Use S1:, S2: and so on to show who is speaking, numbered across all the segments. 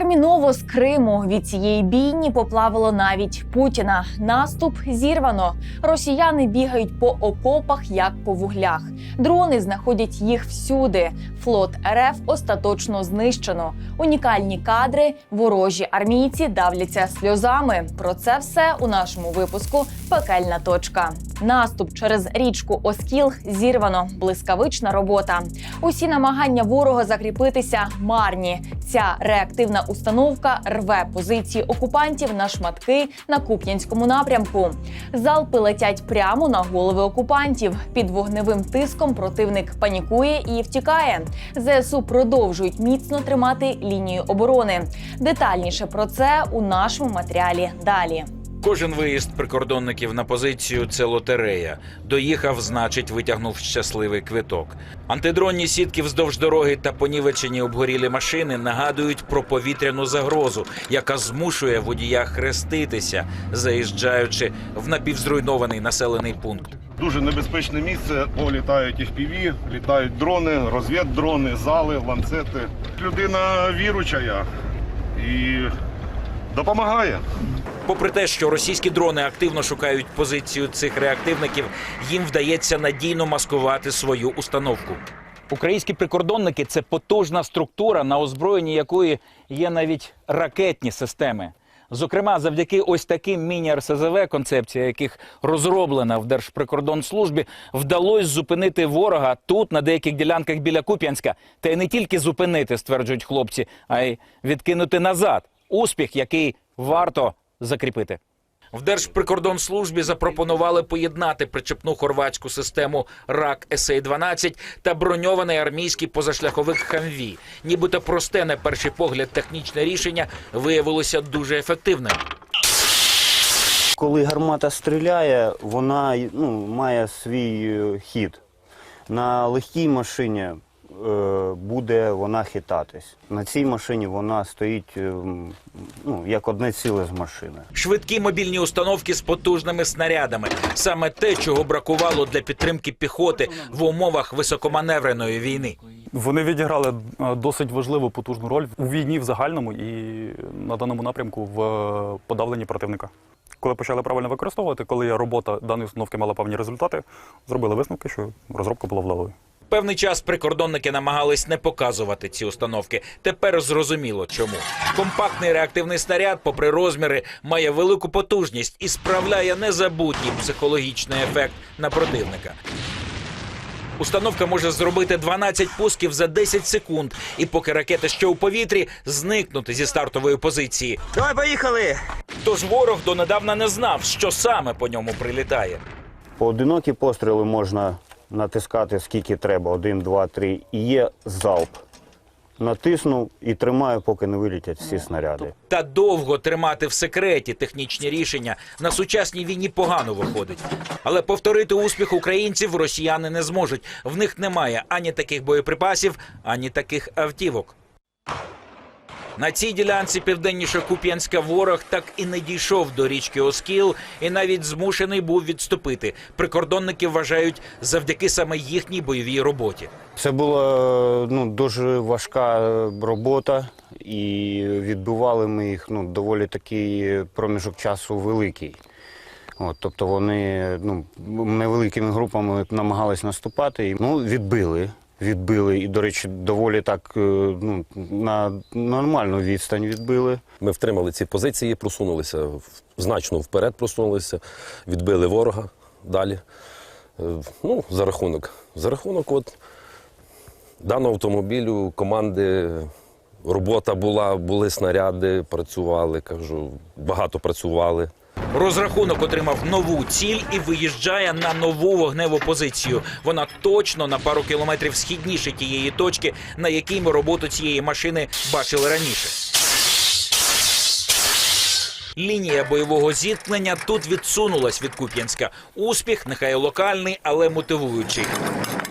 S1: Терміново з Криму від цієї бійні поплавило навіть Путіна. Наступ зірвано. Росіяни бігають по окопах як по вуглях. Дрони знаходять їх всюди. Флот РФ остаточно знищено. Унікальні кадри, ворожі армійці давляться сльозами. Про це все у нашому випуску Пекельна точка. Наступ через річку Оскіл зірвано. Блискавична робота. Усі намагання ворога закріпитися марні. Ця реактивна установка рве позиції окупантів на шматки на Куп'янському напрямку. Залпи летять прямо на голови окупантів. Під вогневим тиском противник панікує і втікає. ЗСУ продовжують міцно тримати лінію оборони. Детальніше про це у нашому матеріалі далі.
S2: Кожен виїзд прикордонників на позицію це лотерея. Доїхав, значить, витягнув щасливий квиток. Антидронні сітки вздовж дороги та понівечені обгорілі машини нагадують про повітряну загрозу, яка змушує водія хреститися, заїжджаючи в напівзруйнований населений пункт.
S3: Дуже небезпечне місце, бо літають FPV, літають дрони, розвіддрони, зали, ланцети. Людина віруча і допомагає.
S2: Попри те, що російські дрони активно шукають позицію цих реактивників, їм вдається надійно маскувати свою установку. Українські прикордонники це потужна структура, на озброєнні якої є навіть ракетні системи. Зокрема, завдяки ось таким міні-РСЗВ, концепція яких розроблена в Держприкордонслужбі, вдалося зупинити ворога тут, на деяких ділянках біля Куп'янська. Та й не тільки зупинити, стверджують хлопці, а й відкинути назад. Успіх, який варто закріпити. В Держприкордонслужбі запропонували поєднати причепну хорватську систему РАК СА-12 та броньований армійський позашляховик Хамві. Нібито просте на перший погляд технічне рішення виявилося дуже ефективним.
S4: Коли гармата стріляє, вона ну, має свій е, хід. На легкій машині буде вона хитатись. На цій машині вона стоїть е, ну, як одне ціле з машини.
S2: Швидкі мобільні установки з потужними снарядами саме те, чого бракувало для підтримки піхоти в умовах високоманевреної війни.
S5: Вони відіграли е, досить важливу потужну роль у війні в загальному і на даному напрямку в е, подавленні противника. Коли почали правильно використовувати, коли робота даної установки мала певні результати, зробили висновки, що розробка була вдалою.
S2: Певний час прикордонники намагались не показувати ці установки. Тепер зрозуміло чому. Компактний реактивний снаряд, попри розміри, має велику потужність і справляє незабутній психологічний ефект на противника. Установка може зробити 12 пусків за 10 секунд, і поки ракети ще у повітрі, зникнути зі стартової позиції.
S6: Давай, поїхали!
S2: Тож ворог донедавна не знав, що саме по ньому прилітає.
S4: Поодинокі постріли можна натискати скільки треба, один, два, три. І є залп. Натиснув і тримаю, поки не вилітять всі снаряди.
S2: Та довго тримати в секреті технічні рішення на сучасній війні погано виходить. Але повторити успіх українців росіяни не зможуть. В них немає ані таких боєприпасів, ані таких автівок. На цій ділянці південніше Куп'янська ворог так і не дійшов до річки Оскіл і навіть змушений був відступити. Прикордонники вважають завдяки саме їхній бойовій роботі.
S4: Це була ну, дуже важка е, робота, і відбивали ми їх ну, доволі такий проміжок часу великий. От, тобто вони ну, невеликими групами намагались наступати. І, ну, відбили. Відбили і, до речі, доволі так е, ну, на нормальну відстань відбили.
S7: Ми втримали ці позиції, просунулися значно вперед, просунулися, відбили ворога далі. Е, Ну, за рахунок. За рахунок от даного автомобілю, команди, робота була, були снаряди, працювали, кажу, багато працювали.
S2: Розрахунок отримав нову ціль і виїжджає на нову вогневу позицію. Вона точно на пару кілометрів східніше тієї точки, на якій ми роботу цієї машини бачили раніше. Лінія бойового зіткнення тут відсунулась від Куп'янська. Успіх, нехай локальний, але мотивуючий.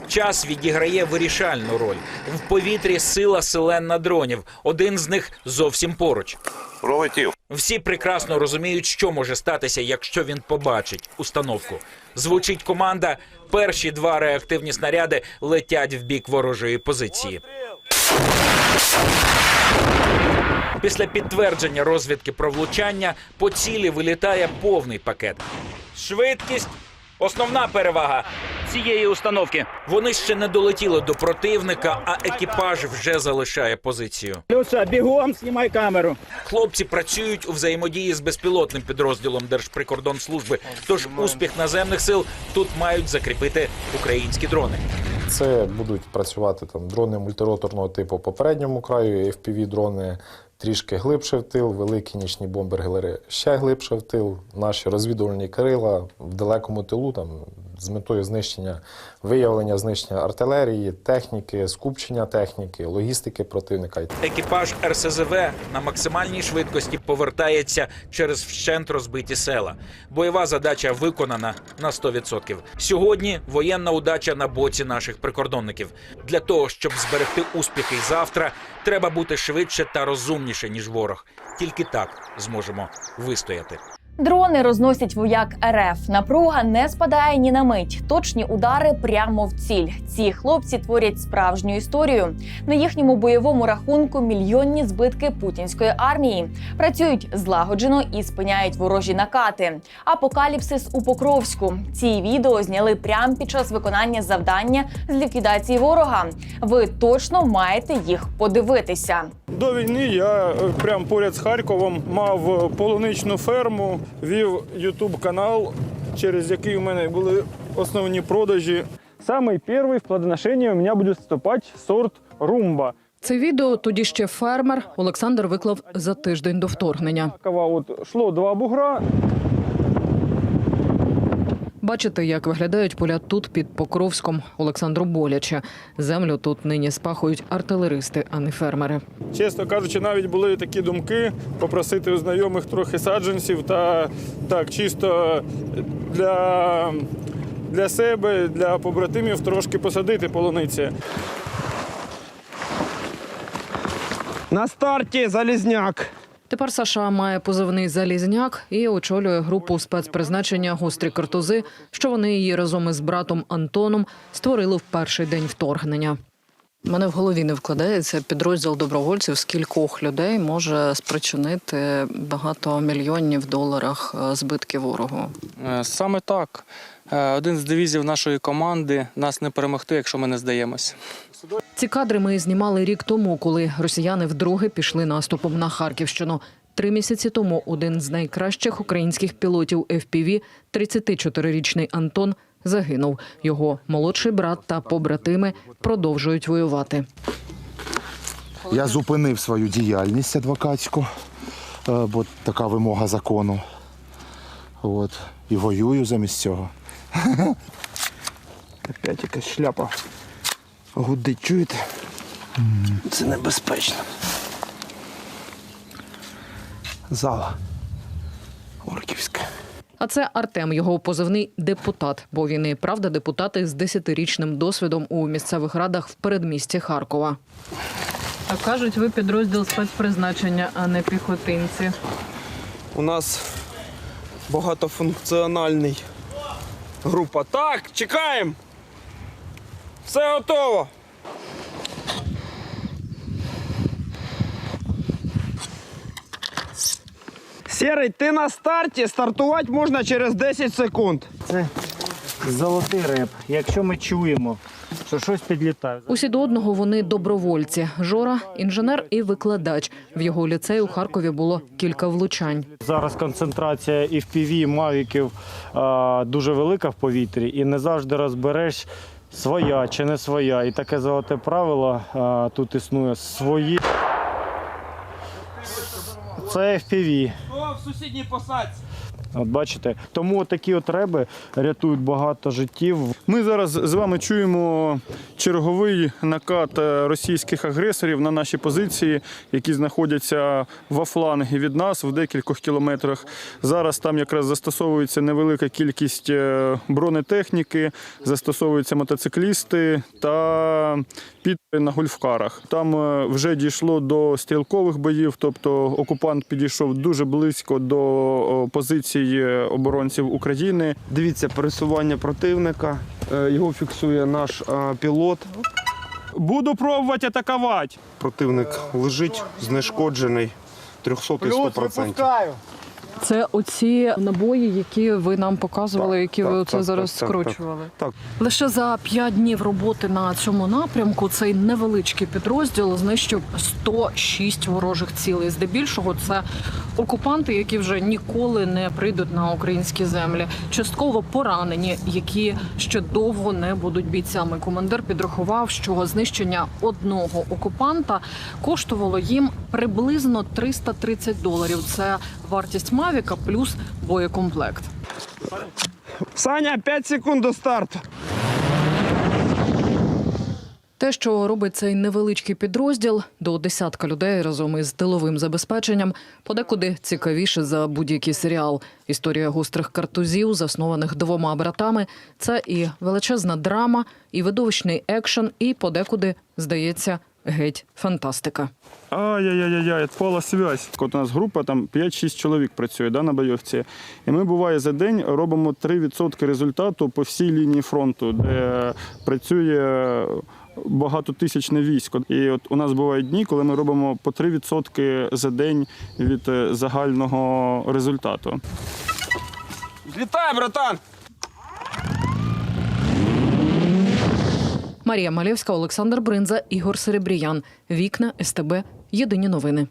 S2: Час відіграє вирішальну роль. В повітрі сила селен на дронів. Один з них зовсім поруч.
S3: Пролетів.
S2: Всі прекрасно розуміють, що може статися, якщо він побачить установку. Звучить команда. Перші два реактивні снаряди летять в бік ворожої позиції. Після підтвердження розвідки про влучання по цілі вилітає повний пакет. Швидкість основна перевага цієї установки. Вони ще не долетіли до противника, а екіпаж вже залишає позицію.
S6: Люша, бігом, знімай камеру.
S2: Хлопці працюють у взаємодії з безпілотним підрозділом Держприкордонслужби. Тож успіх наземних сил тут мають закріпити українські дрони.
S8: Це будуть працювати там дрони мультироторного типу по передньому краю, fpv дрони трішки глибше в тил, великі нічні бомбергелери ще глибше в тил. Наші розвідувальні крила в далекому тилу там з метою знищення, виявлення знищення артилерії, техніки, скупчення техніки, логістики противника.
S2: Екіпаж РСЗВ на максимальній швидкості повертається через вщент розбиті села. Бойова задача виконана на 100%. Сьогодні воєнна удача на боці наших прикордонників. Для того щоб зберегти успіхи завтра, треба бути швидше та розумніше ніж ворог. Тільки так зможемо вистояти.
S1: Дрони розносять вояк РФ. Напруга не спадає ні на мить. Точні удари прямо в ціль. Ці хлопці творять справжню історію. На їхньому бойовому рахунку мільйонні збитки путінської армії. Працюють злагоджено і спиняють ворожі накати. Апокаліпсис у Покровську. Ці відео зняли прямо під час виконання завдання з ліквідації ворога. Ви точно маєте їх подивитися.
S9: До війни я е, прямо поряд з Харковом мав е, полуничну ферму, вів Ютуб канал, через який у мене були основні продажі. Самий перший в плодоношенні у мене буде вступати сорт румба.
S10: Це відео тоді ще фермер Олександр виклав за тиждень до вторгнення.
S9: От шло два бугра,
S10: Бачите, як виглядають поля тут під Покровськом. Олександру боляче. Землю тут нині спахують артилеристи, а не фермери.
S9: Чесно кажучи, навіть були такі думки попросити у знайомих трохи саджанців та так чисто для, для себе, для побратимів трошки посадити полуниці.
S6: На старті залізняк.
S10: Тепер Саша має позивний залізняк і очолює групу спецпризначення гострі картузи, що вони її разом із братом Антоном створили в перший день вторгнення. Мене в голові не вкладається підрозділ добровольців з кількох людей може спричинити багато мільйонів доларах е, збитки ворогу.
S11: Е, Саме так. Е, Один з дивізів нашої команди нас не перемогти, якщо ми не здаємось.
S10: Ці кадри ми знімали рік тому, коли росіяни вдруге пішли наступом на Харківщину. Три місяці тому один з найкращих українських пілотів FPV, 34-річний Антон, загинув. Його молодший брат та побратими продовжують воювати.
S12: Я зупинив свою діяльність адвокатську, е, бо така вимога закону. От. І воюю замість цього.
S6: Опять якась шляпа. Гудить, чуєте? Це небезпечно. Зала. Орківська.
S10: А це Артем, його позивний депутат, бо він і правда депутати з 10-річним досвідом у місцевих радах в передмісті Харкова. А кажуть, ви підрозділ спецпризначення, а не піхотинці.
S6: У нас багатофункціональний група. Так, чекаємо. Все готово. Серий, ти на старті. Стартувати можна через 10 секунд.
S13: Це золотий реп. Якщо ми чуємо, що щось підлітає.
S10: Усі до одного вони добровольці. Жора інженер і викладач. В його ліцеї у Харкові було кілька влучань.
S13: Зараз концентрація і FPV, мавіків дуже велика в повітрі, і не завжди розбереш своя чи не своя. І таке золоте правило а, тут існує свої. Це FPV.
S6: в сусідній посадці?
S13: От бачите, тому такі от реби рятують багато життів.
S9: Ми зараз з вами чуємо черговий накат е, російських агресорів на наші позиції, які знаходяться в флангі від нас в декількох кілометрах. Зараз там якраз застосовується невелика кількість е, бронетехніки, застосовуються мотоциклісти та підри на гольфкарах. Там е, вже дійшло до стрілкових боїв, тобто окупант підійшов дуже близько до о, позицій оборонців України.
S6: Дивіться пересування противника. Е, Його фіксує наш е, пілот.
S9: Буду пробувати атакувати.
S12: Противник лежить знешкоджений.
S6: 300 і 100%.
S10: Це оці набої, які ви нам показували,
S6: Так,
S10: які
S6: так,
S10: ви оце
S6: так,
S10: зараз
S6: так, так, так.
S10: скручували.
S6: Так.
S10: Лише за 5 днів роботи на цьому напрямку цей невеличкий підрозділ знищив 106 ворожих цілей. Здебільшого це окупанти, які вже ніколи не прийдуть на українські землі. Частково поранені, які ще довго не будуть бійцями. Командир підрахував, що знищення одного окупанта коштувало їм приблизно 330 доларів. Це вартість Мавіка плюс боєкомплект.
S6: Саня, 5 секунд до старту.
S10: Те, що робить цей невеличкий підрозділ до десятка людей разом із тиловим забезпеченням, подекуди цікавіше за будь-який серіал. Історія гострих картузів, заснованих двома братами. Це і величезна драма, і видовищний екшен, і подекуди здається геть фантастика.
S9: Ай-яй-яй-яй, відпала связь. От у нас група там 5-6 чоловік працює да, на бойовці. І ми буває за день робимо 3% результату по всій лінії фронту, де працює багатотисячне військо. І от у нас бувають дні, коли ми робимо по 3% за день від е, загального результату.
S6: Злітай, братан!
S10: Марія Малєвська, Олександр Бринза, Ігор Серебріян. Вікна СТБ. Єдині новини.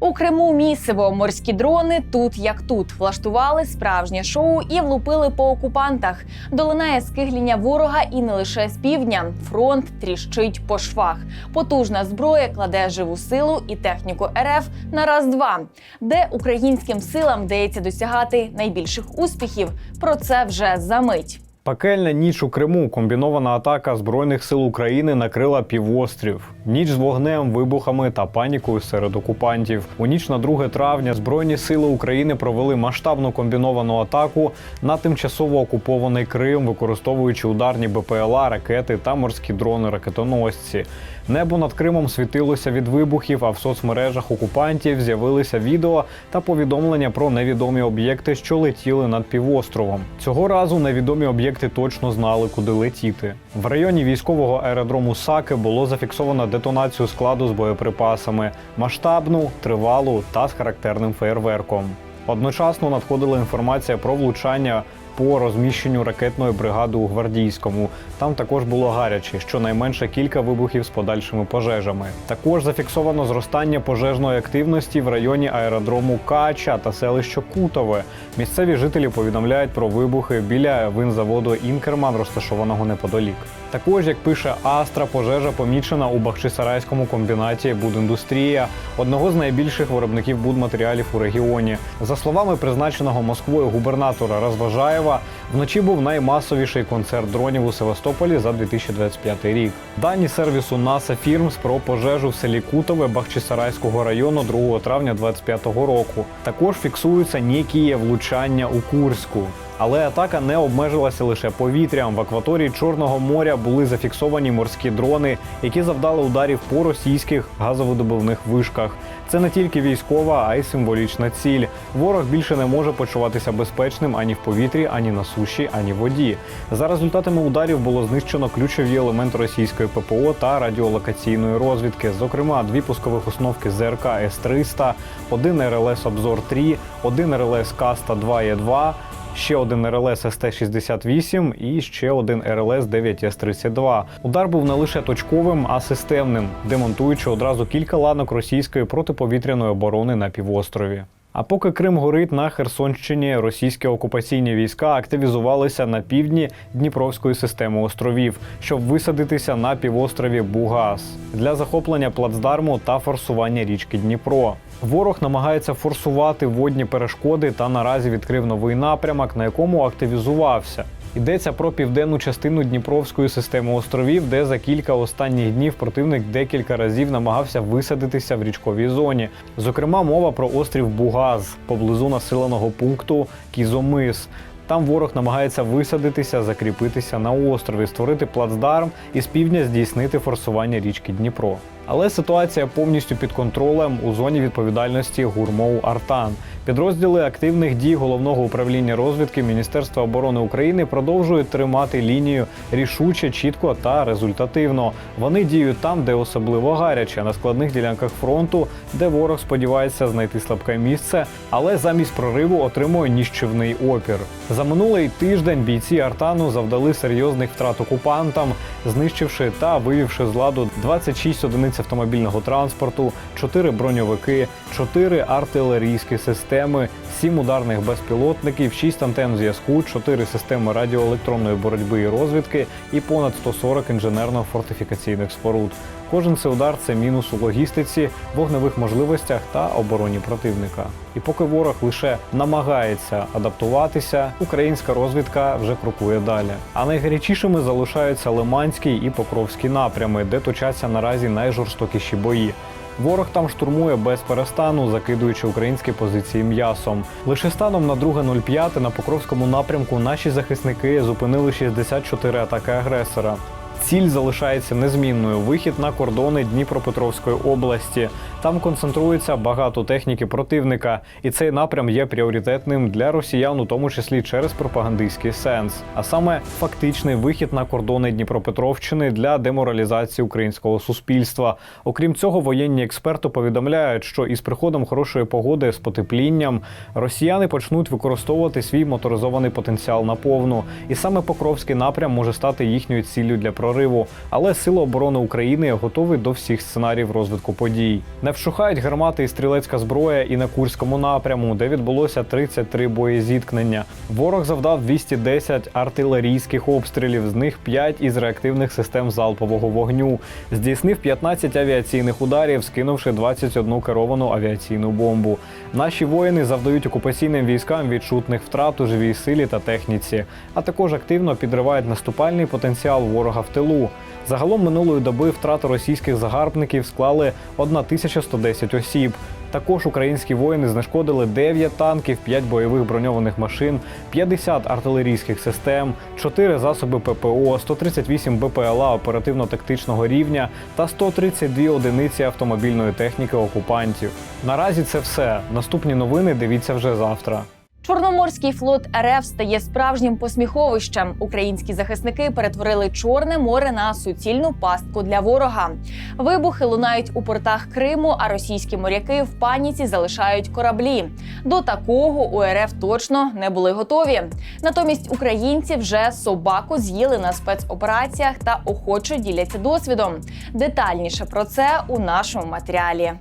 S1: У Криму місиво морські дрони тут як тут влаштували справжнє шоу і влупили по окупантах. Долинає скигління ворога і не лише з півдня. Фронт тріщить по швах. Потужна зброя кладе живу силу і техніку РФ на раз-два. Де українським силам вдається досягати найбільших успіхів? Про це вже за мить.
S14: Пекельна ніч у Криму. Комбінована атака збройних сил України накрила півострів. Ніч з вогнем, вибухами та панікою серед окупантів. У ніч на 2 травня збройні сили України провели масштабну комбіновану атаку на тимчасово окупований Крим, використовуючи ударні БПЛА, ракети та морські дрони-ракетоносці. Небо над Кримом світилося від вибухів, а в соцмережах окупантів з'явилися відео та повідомлення про невідомі об'єкти, що летіли над півостровом. Цього разу невідомі об'єкти точно знали, куди летіти. В районі військового аеродрому Саки було зафіксовано детонацію складу з боєприпасами масштабну, тривалу та з характерним феєрверком. Одночасно надходила інформація про влучання по розміщенню ракетної бригади у Гвардійському. Там також було гаряче, щонайменше кілька вибухів з подальшими пожежами. Також зафіксовано зростання пожежної активності в районі аеродрому Кача та селища Кутове. Місцеві жителі повідомляють про вибухи біля винзаводу Інкерман, розташованого неподалік. Також, як пише Астра, пожежа помічена у Бахчисарайському комбінаті Будіндустрія, одного з найбільших виробників будматеріалів у регіоні. За словами призначеного Москвою губернатора Розважаєва, вночі був наймасовіший концерт дронів у Севастополі за 2025 рік. Дані сервісу NASA Firms про пожежу в селі Кутове Бахчисарайського району 2 травня 2025 року. Також фіксуються ніякі влучання у Курську. Але атака не обмежилася лише повітрям. В акваторії Чорного моря були зафіксовані морські дрони, які завдали ударів по російських газовидобувних вишках. Це не тільки військова, а й символічна ціль. Ворог більше не може почуватися безпечним ані в повітрі, ані на суші, ані в воді. За результатами ударів було знищено ключові елементи російської ППО та радіолокаційної розвідки, зокрема дві пускових установки ЗРК С-300, один РЛС Обзор 3, один РЛС Каста 2 е 2 ще один РЛС СТ-68 і ще один РЛС 9С-32. Удар був не лише точковим, а системним, демонтуючи одразу кілька ланок російської протиповітряної оборони на півострові. А поки Крим горить на Херсонщині, російські окупаційні війська активізувалися на півдні Дніпровської системи островів, щоб висадитися на півострові Бугас для захоплення плацдарму та форсування річки Дніпро. Ворог намагається форсувати водні перешкоди та наразі відкрив новий напрямок, на якому активізувався. Йдеться про південну частину Дніпровської системи островів, де за кілька останніх днів противник декілька разів намагався висадитися в річковій зоні. Зокрема, мова про острів Бугаз поблизу населеного пункту Кізомис. Там ворог намагається висадитися, закріпитися на острові, створити плацдарм і з півдня здійснити форсування річки Дніпро. Але ситуація повністю під контролем у зоні відповідальності гурмоу Артан. Підрозділи активних дій головного управління розвідки Міністерства оборони України продовжують тримати лінію рішуче, чітко та результативно. Вони діють там, де особливо гаряче, на складних ділянках фронту, де ворог сподівається знайти слабке місце, але замість прориву отримує ніщівний опір. За минулий тиждень бійці Артану завдали серйозних втрат окупантам, знищивши та вивівши з ладу 26 одиниць автомобільного транспорту, 4 броньовики, 4 артилерійські системи, 7 ударних безпілотників, 6 антенн зв'язку, 4 системи радіоелектронної боротьби і розвідки і понад 140 інженерно-фортифікаційних споруд. Кожен цей удар це мінус у логістиці, вогневих можливостях та обороні противника. І поки ворог лише намагається адаптуватися, українська розвідка вже крокує далі. А найгарячішими залишаються Лиманський і Покровський напрями, де точаться наразі найжорстокіші бої. Ворог там штурмує без перестану, закидуючи українські позиції м'ясом. Лише станом на 2.05 на Покровському напрямку наші захисники зупинили 64 атаки агресора. Ціль залишається незмінною вихід на кордони Дніпропетровської області. Там концентрується багато техніки противника, і цей напрям є пріоритетним для росіян, у тому числі через пропагандистський сенс, а саме фактичний вихід на кордони Дніпропетровщини для деморалізації українського суспільства. Окрім цього, воєнні експерти повідомляють, що із приходом хорошої погоди з потеплінням росіяни почнуть використовувати свій моторизований потенціал наповну, і саме Покровський напрям може стати їхньою ціллю для прориву. Але Сили оборони України готові до всіх сценаріїв розвитку подій. Не вщухають гармати і стрілецька зброя і на Курському напряму, де відбулося 33 боєзіткнення. Ворог завдав 210 артилерійських обстрілів, з них 5 із реактивних систем залпового вогню. Здійснив 15 авіаційних ударів, скинувши 21 керовану авіаційну бомбу. Наші воїни завдають окупаційним військам відчутних втрат у живій силі та техніці, а також активно підривають наступальний потенціал ворога в тилу. Загалом минулої доби втрати російських загарбників склали 1110 осіб. Також українські воїни знешкодили 9 танків, 5 бойових броньованих машин, 50 артилерійських систем, 4 засоби ППО, 138 БПЛА оперативно-тактичного рівня та 132 одиниці автомобільної техніки окупантів. Наразі це все. Наступні новини дивіться вже завтра.
S1: Чорноморський флот РФ стає справжнім посміховищем. Українські захисники перетворили Чорне море на суцільну пастку для ворога. Вибухи лунають у портах Криму, а російські моряки в паніці залишають кораблі. До такого у РФ точно не були готові. Натомість українці вже собаку з'їли на спецопераціях та охоче діляться досвідом. Детальніше про це у нашому матеріалі.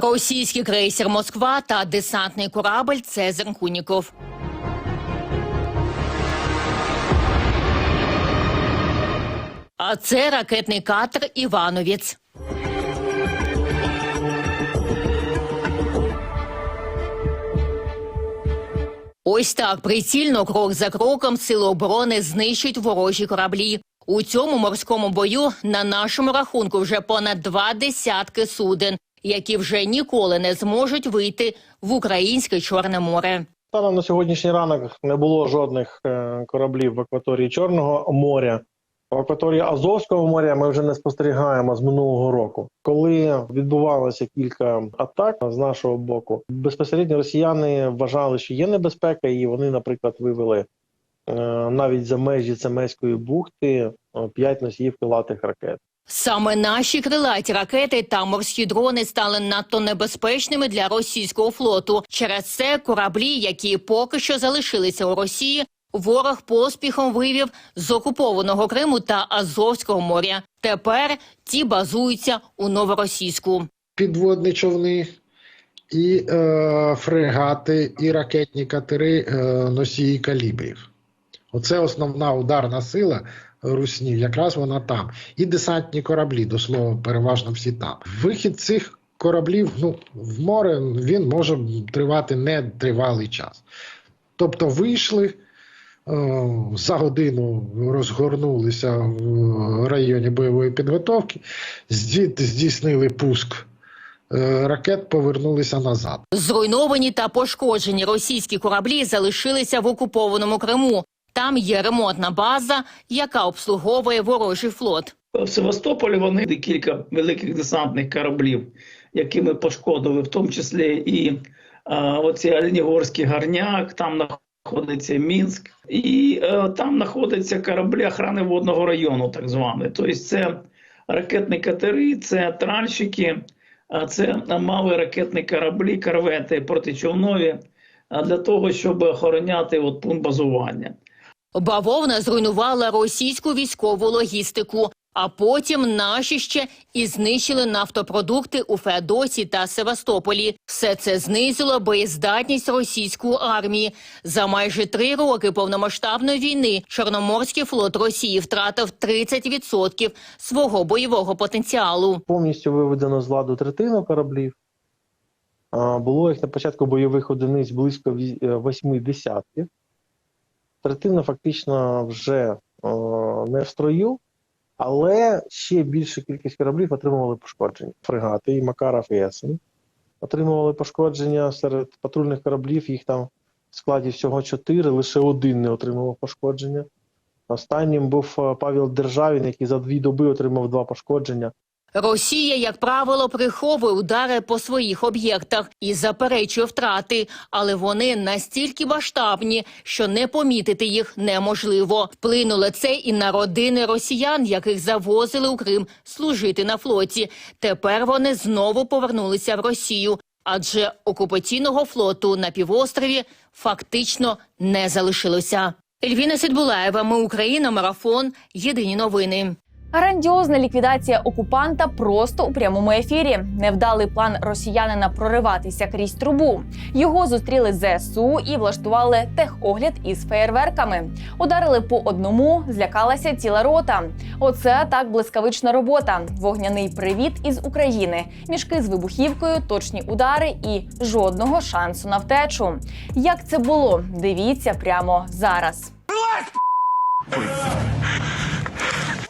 S15: Російський крейсер Москва та десантний корабль Цезар Куніков. А це ракетний катер Івановець. Ось так прицільно крок за кроком сили оборони знищують ворожі кораблі. У цьому морському бою на нашому рахунку вже понад два десятки суден, які вже ніколи не зможуть вийти в українське Чорне море.
S16: Станом на сьогоднішній ранок не було жодних е, кораблів в акваторії Чорного моря. В акваторії Азовського моря ми вже не спостерігаємо з минулого року. Коли відбувалося кілька атак з нашого боку, безпосередньо росіяни вважали, що є небезпека, і вони, наприклад, вивели е, навіть за межі Цемеської бухти е, п'ять носіїв крилатих ракет.
S15: Саме наші крилаті ракети та морські дрони стали надто небезпечними для російського флоту. Через це кораблі, які поки що залишилися у Росії, ворог поспіхом вивів з окупованого Криму та Азовського моря. Тепер ті базуються у новоросійську.
S17: підводні човни, і е, фрегати, і ракетні катери е, носії калібрів. Оце основна ударна сила руснів, якраз вона там. І десантні кораблі, до слова, переважно всі там. Вихід цих кораблів ну, в море він може тривати нетривалий час. Тобто вийшли. е, За годину розгорнулися в районі бойової підготовки, здійснили пуск е, ракет, повернулися назад.
S15: Зруйновані та пошкоджені російські кораблі залишилися в окупованому Криму. Там є ремонтна база, яка обслуговує ворожий флот.
S18: В Севастополі вони кілька великих десантних кораблів, які ми пошкодили, в тому числі і а, оці Оленігорський гарняк, там знаходиться Мінськ, і е, там знаходяться кораблі охорони водного району, так звані. Тобто це ракетні катери, це тральщики, а це мали ракетні кораблі, корвети протичовнові а, для того, щоб охороняти от пункт базування.
S15: Бавовна зруйнувала російську військову логістику, а потім наші ще і знищили нафтопродукти у Феодосі та Севастополі. Все це знизило боєздатність російської армії. За майже три роки повномасштабної війни Чорноморський флот Росії втратив 30% свого бойового потенціалу.
S16: Повністю виведено з ладу третину кораблів. Було їх на початку бойових одиниць близько е, восьми десятків. Третина фактично вже е, не в строю, але ще більша кількість кораблів отримували пошкодження. Фрегати і Макаров і Есен отримували пошкодження серед патрульних кораблів. Їх там в складі всього чотири, лише один не отримував пошкодження. Останнім був е, Павел Державін, який за дві доби отримав два пошкодження.
S15: Росія, як правило, приховує удари по своїх об'єктах і заперечує втрати, але вони настільки масштабні, що не помітити їх неможливо. Вплинуло це і на родини росіян, яких завозили у Крим служити на флоті. Тепер вони знову повернулися в Росію, адже окупаційного флоту на півострові фактично не залишилося. Ельвіна Сидбулаєва, ми Україна, марафон. Єдині новини.
S1: Грандіозна ліквідація окупанта просто у прямому ефірі. Невдалий план росіянина прориватися крізь трубу. Його зустріли ЗСУ і влаштували техогляд із феєрверками. Ударили по одному, злякалася ціла рота. Оце так блискавична робота. Вогняний привіт із України. Мішки з вибухівкою, точні удари і жодного шансу на втечу. Як це було? Дивіться прямо зараз.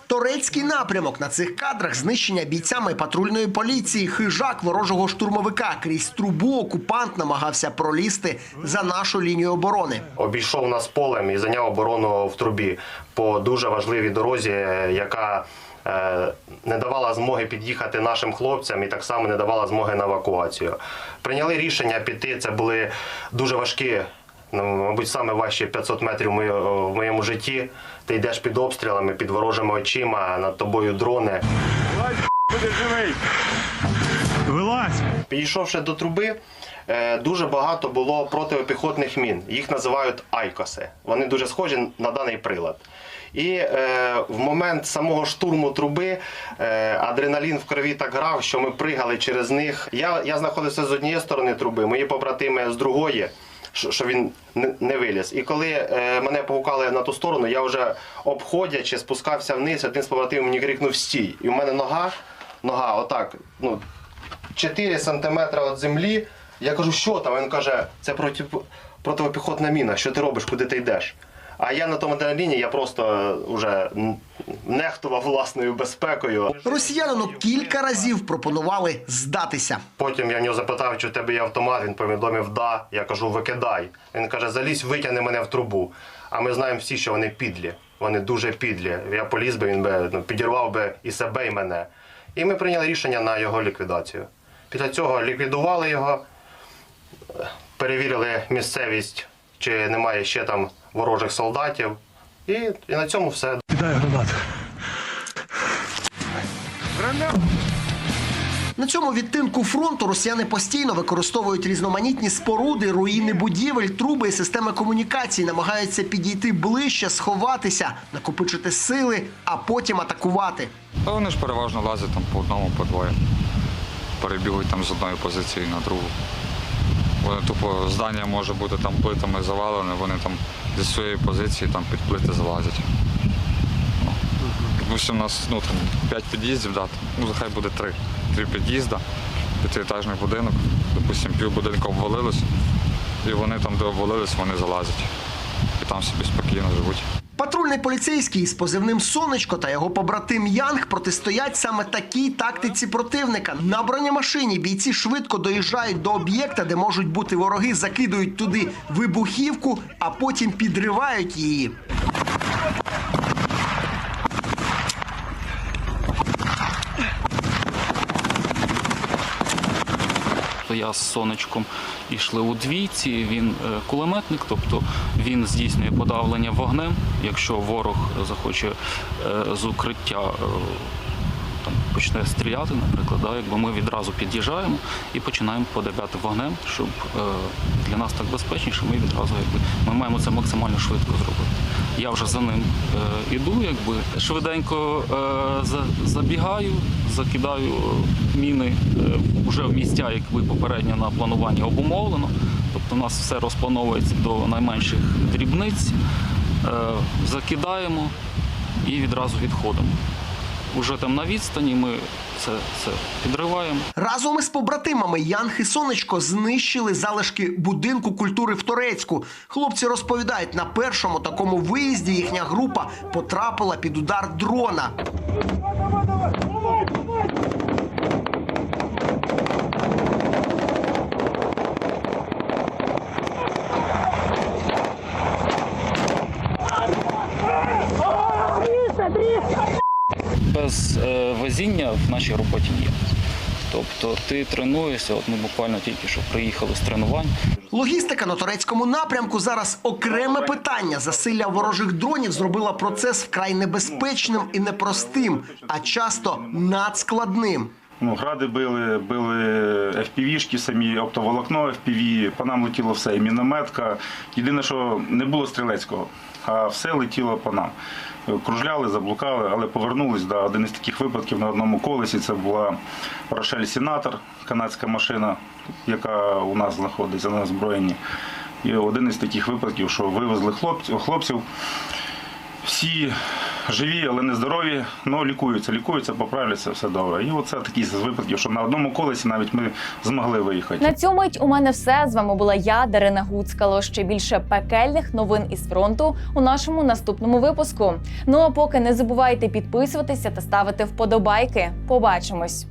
S19: Турецький напрямок на цих кадрах знищення бійцями патрульної поліції, хижак ворожого штурмовика. Крізь трубу окупант намагався пролізти за нашу лінію оборони.
S20: обійшов нас полем і зайняв оборону в трубі по дуже важливій дорозі, яка е, не давала змоги під'їхати нашим хлопцям і так само не давала змоги на евакуацію. Прийняли рішення піти. Це були дуже важкі. Ну, мабуть, саме важчі 500 метрів в моєму житті. Ти йдеш під обстрілами, під ворожими очима, над тобою дрони.
S9: Буде живий. Вилазь.
S20: Підійшовши до труби, е, дуже багато було протипіхотних мін. Їх називають айкоси. Вони дуже схожі на даний прилад. І е, в момент самого штурму труби е, адреналін в крові так грав, що ми пригали через них. Я, я знаходився з однієї сторони труби, мої побратими з другої. Що- він не- виліз. І коли е, мене погукали на ту сторону, я вже обходячи, спускався вниз, один з побратимів мені крикнув стій. І в мене нога, нога, отак, ну, 4 сантиметри від землі. Я кажу, що там? Він каже, це проти, протипіхотна міна, що ти робиш, куди ти йдеш? А я на тому адреналіні, я просто вже нехтував власною безпекою.
S19: Росіянину кілька разів пропонували здатися.
S20: Потім я в нього запитав, чи у тебе є автомат. Він повідомив да. Я кажу, викидай. Він каже, залізь, витягни мене в трубу. А ми знаємо всі, що вони підлі. Вони дуже підлі. Я поліз би, він би ну, підірвав би і себе, і мене. І ми прийняли рішення на його ліквідацію. Після цього ліквідували його, перевірили місцевість, чи немає ще там ворожих солдатів. І, і на цьому все.
S9: Кидай гранату.
S19: На цьому відтинку фронту росіяни постійно використовують різноманітні споруди, руїни будівель, труби і системи комунікацій, намагаються підійти ближче, сховатися, накопичити сили, а потім атакувати.
S21: Та вони ж переважно лазять там по одному, по двоє. Перебігають там з одної позиції на другу. Вони тупо здання може бути там плитами завалене, вони там зі своєї позиції там під плити залазять. Ну, Допустим, у нас ну, там, 5 під'їздів, да, ну хай буде 3. Три під'їзда, п'ятиетажний будинок, допустимо, пів будинку обвалилось, і вони там, де обвалились, вони залазять. І там собі спокійно живуть.
S19: Патрульний поліцейський з позивним Сонечко та його побратим Янг протистоять саме такій тактиці противника. На бронемашині бійці швидко доїжджають до об'єкта, де можуть бути вороги, закидують туди вибухівку, а потім підривають її.
S22: Я
S23: з сонечком йшли у двійці. Він е, кулеметник, тобто він здійснює подавлення вогнем. Якщо ворог захоче е, з укриття е, почне стріляти, наприклад, да, якби ми відразу під'їжджаємо і починаємо подавляти вогнем, щоб е, для нас так безпечніше, ми відразу якби ми маємо це максимально швидко зробити. Я вже за ним е, іду, якби швиденько е, за, забігаю, закидаю міни е, вже в місця, якби попередньо на плануванні обумовлено. Тобто у нас все розплановується до найменших дрібниць, е, закидаємо і відразу відходимо. Уже там на відстані ми це, це підриваємо.
S19: Разом із побратимами Янг і Сонечко знищили залишки будинку культури в Торецьку. Хлопці розповідають, на першому такому виїзді їхня група потрапила під удар дрона.
S23: Без е, везіння в нашій роботі ні. Тобто ти тренуєшся, от ми буквально тільки що приїхали з тренувань.
S19: Логістика на турецькому напрямку зараз окреме питання. Засилля ворожих дронів зробила процес вкрай небезпечним і непростим, а часто надскладним.
S22: Ну, гради били, били FPV-шки самі, оптоволокно FPV, по нам летіло все, і мінометка. Єдине, що не було стрілецького, а все летіло по нам. Кружляли, заблукали, але повернулись. Да, один із таких випадків на одному колесі це була Рошель Сенатор, канадська машина, яка у нас знаходиться на озброєнні. І один із таких випадків, що вивезли хлопців, хлопців. Всі живі, але не здорові, але лікуються, лікуються, поправляться, все добре. І оце такі з випадків, що на одному колесі навіть ми змогли виїхати.
S1: На цю мить у мене все. З вами була я, Дарина Гуцкало. Ще більше пекельних новин із фронту у нашому наступному випуску. Ну а поки не забувайте підписуватися та ставити вподобайки. Побачимось.